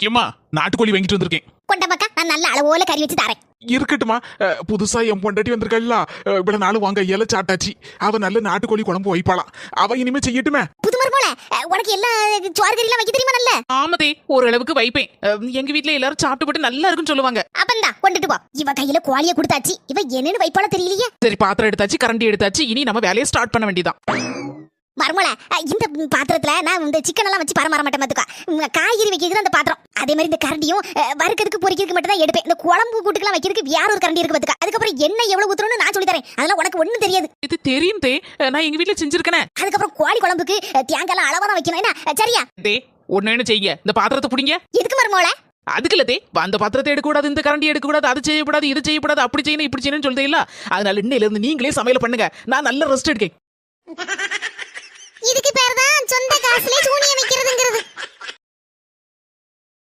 ஏம்மா நாட்டுக்கோழி வாங்கிட்டு வந்திருக்கேன். கொண்ட பக்கா நான் நல்ல அளவோல கறி வச்சு தரேன். இருக்கட்டுமா அஹ், புதுசா என் பொண்டாட்டி வந்திருக்கல்ல அஹ், இவ்வளவு நாள் வாங்க இலை சாட்டாச்சி அவ நல்ல நாட்டுக்கோழி குழம்பு வைப்பாளாம் அவ இனிமே செய்யட்டுமே? புதுமர் போல உனக்கு எல்லா சோறு கறி எல்லாம் வைக்க தெரியுமா நல்ல? ஆமதே ஓரளவுக்கு வைப்பேன். அஹ், எங்க வீட்ல எல்லாரும் சாப்பிட்டு நல்லா இருக்குன்னு சொல்லுவாங்க. அப்பந்தா கொண்டுட்டு போ. இவ கையில கோழிய கொடுத்தாச்சு. இவ என்னன்னு வைப்பாள தெரியலையே. சரி பாத்திரம் எடுத்தாச்சு கரண்டி எடுத்தாச்சு. இனி நம்ம வேலையை ஸ்டார்ட் பண்ண வேண்டியதான் மர்மல இந்த பாத்திரத்துல நான் இந்த சிக்கன் எல்லாம் வச்சு பரமாற மாட்டேன் பாத்துக்கா. உம், காய்கறி வைக்கிறது அந்த பாத்திரம். அதே மாதிரி இந்த கரண்டியும் வறுக்கிறதுக்கு பொரிக்கிறதுக்கு மட்டும் தான் எடுப்பேன். இந்த குழம்பு கூட்டுக்கெல்லாம் வைக்கிறதுக்கு வேற ஒரு கரண்டி இருக்கு பாத்துக்கா. அதுக்கப்புறம் எண்ணெய் எவ்வளவு ஊத்தணும்னு நான் சொல்லி தரேன். அதெல்லாம் உனக்கு ஒண்ணும் தெரியாது. இது தெரியும் தே. நான் எங்க வீட்ல செஞ்சிருக்கேனே. அதுக்கப்புறம் கோழி குழம்புக்கு தேங்காய் எல்லாம் அளவா தான் வைக்கணும். என்ன? சரியா? தே ஒண்ணு என்ன செய்ய இந்த பாத்திரத்தை புடிங்க. எதுக்கு மர்மோல அதுக்கு இல்ல தே. அந்த பாத்திரத்தை எடுக்கக்கூடாது இந்த கரண்டி எடுக்கக்கூடாது அது செய்யக்கூடாது இது செய்யக்கூடாது அப்படி செய்யணும் இப்படி செய்யணும்னு சொல்றே இல்ல அதனால இன்னையில இருந்து நீங்களே சமையல் பண்ணுங்க. நான் நல்ல ரெஸ்ட் எடுக்கேன். சொந்த காசுல சூனியம் வைக்கிறதுங்கிறது